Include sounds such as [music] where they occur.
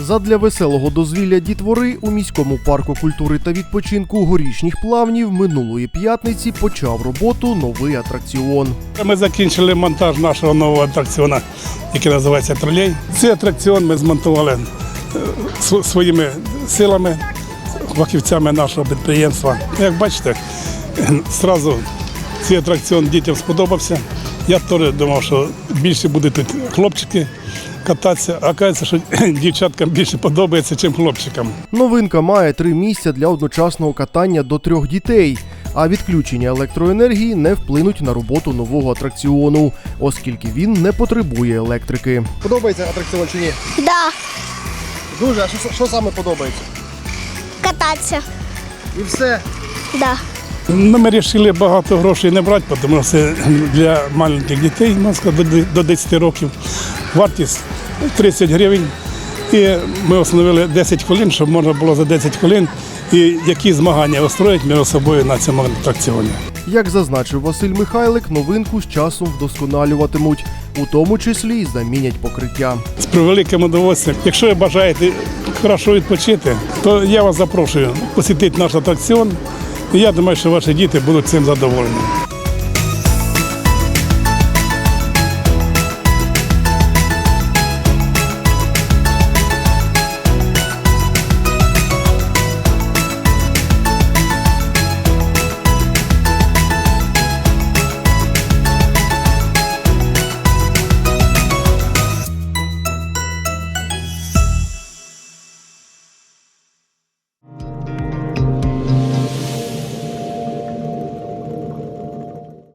Задля веселого дозвілля дітвори у міському парку культури та відпочинку горішніх плавнів минулої п'ятниці почав роботу новий атракціон. Ми закінчили монтаж нашого нового атракціону, який називається тролей. Цей атракціон ми змонтували е, своїми силами, фахівцями нашого підприємства. Як бачите, [clears throat] одразу цей атракціон дітям сподобався. Я теж думав, що більше буде тут хлопчики кататися, а кажеться, що [coughs] дівчаткам більше подобається, ніж хлопчикам. Новинка має три місця для одночасного катання до трьох дітей. А відключення електроенергії не вплинуть на роботу нового атракціону, оскільки він не потребує електрики. Подобається атракціон чи ні? Да, Дуже, а що, що саме подобається? кататися. І все. Да. Ну, ми вирішили багато грошей не брати, тому що це для маленьких дітей, можна сказати, до 10 років. Вартість 30 гривень. І ми встановили 10 хвилин, щоб можна було за 10 хвилин і які змагання устроїть між собою на цьому атракціоні. Як зазначив Василь Михайлик, новинку з часом вдосконалюватимуть, у тому числі й замінять покриття. З превеликим удовольствием. Якщо ви бажаєте хорошо відпочити, то я вас запрошую посітити наш атракціон. І я думаю, що ваші діти будуть цим задоволені.